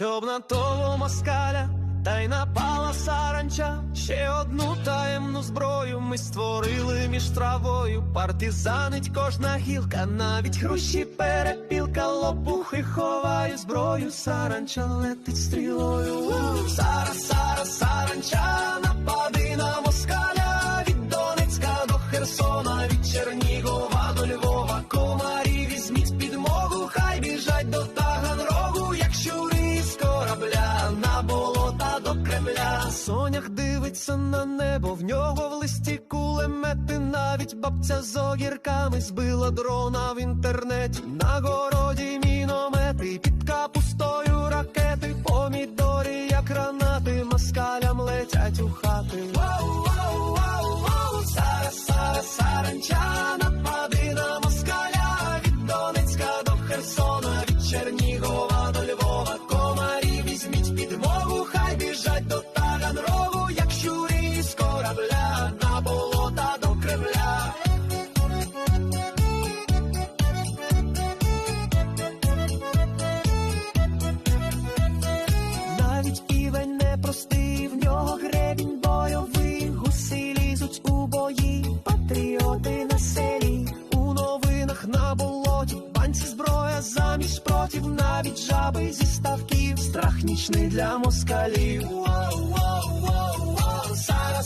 Щоб на того москаля та й напала саранча, ще одну таємну зброю ми створили між травою. Партизанить кожна гілка, навіть хрущі перепілка, лопухи ховає зброю, саранча летить стрілою. Дивиться на небо, в нього в листі кулемети, навіть бабця з огірками збила дрона в інтернеті. На городі міномети, під капустою ракети, помідорі, як гранати, маскалям летять у хати. Вау, вау, вау, вау, Сара, Сара, саранча, в нього гребінь бойовий, гуси лізуть у бої, патріоти на селі, у новинах на болоті, банці зброя замість шпротів, навіть жаби зі ставків, страх нічний для москалів. Воу, воу, воу, воу, Сара,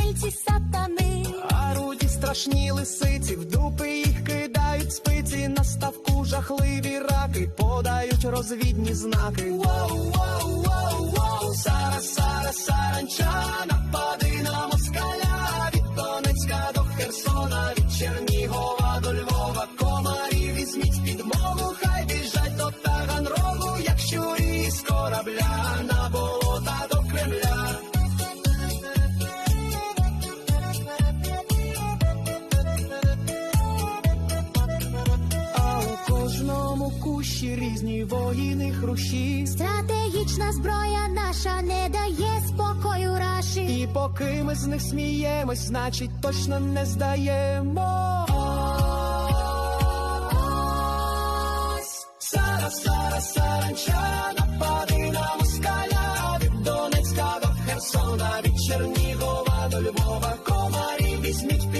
пришельці сатани. А руді страшні лисиці, в дупи їх кидають спиці, на ставку жахливі раки, подають розвідні знаки. Воу, воу, воу, воу, кущі різні воїни хрущі. Стратегічна зброя наша не дає спокою раші. І поки ми з них сміємось, значить точно не здаємо. Сара, Сара, саранча, напади на москаля від Донецька до Херсона, від Чернігова